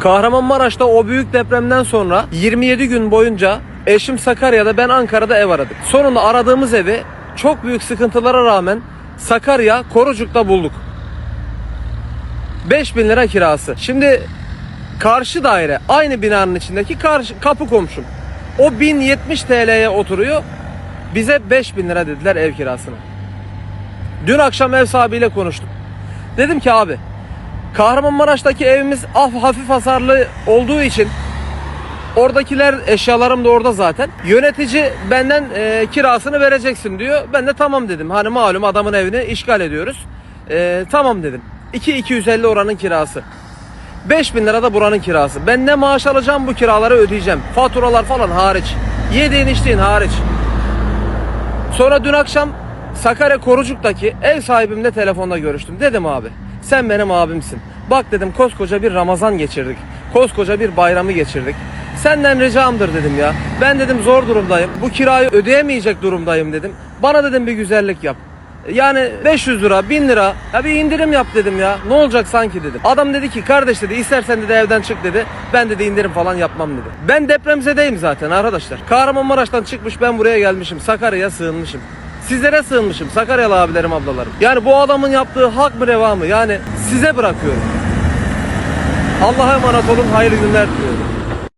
Kahramanmaraş'ta o büyük depremden sonra 27 gün boyunca eşim Sakarya'da ben Ankara'da ev aradık. Sonunda aradığımız evi çok büyük sıkıntılara rağmen Sakarya Korucuk'ta bulduk. 5000 lira kirası. Şimdi karşı daire aynı binanın içindeki karşı, kapı komşum. O 1070 TL'ye oturuyor. Bize 5000 lira dediler ev kirasına. Dün akşam ev sahibiyle konuştum. Dedim ki abi Kahramanmaraş'taki evimiz af hafif hasarlı olduğu için oradakiler eşyalarım da orada zaten. Yönetici benden e, kirasını vereceksin diyor. Ben de tamam dedim. Hani malum adamın evini işgal ediyoruz. E, tamam dedim. 2-250 oranın kirası. 5000 lira da buranın kirası. Ben ne maaş alacağım bu kiraları ödeyeceğim. Faturalar falan hariç. Yediğin içtiğin hariç. Sonra dün akşam Sakarya Korucuk'taki ev sahibimle telefonda görüştüm. Dedim abi sen benim abimsin. Bak dedim koskoca bir Ramazan geçirdik. Koskoca bir bayramı geçirdik. Senden ricamdır dedim ya. Ben dedim zor durumdayım. Bu kirayı ödeyemeyecek durumdayım dedim. Bana dedim bir güzellik yap. Yani 500 lira, 1000 lira ya bir indirim yap dedim ya. Ne olacak sanki dedim. Adam dedi ki kardeş dedi istersen dedi evden çık dedi. Ben dedi indirim falan yapmam dedi. Ben depremzedeyim zaten arkadaşlar. Kahramanmaraş'tan çıkmış ben buraya gelmişim. Sakarya'ya sığınmışım. Sizlere sığınmışım Sakaryalı abilerim ablalarım. Yani bu adamın yaptığı hak mı reva mı? Yani size bırakıyorum. Allah'a emanet olun hayırlı günler diliyorum.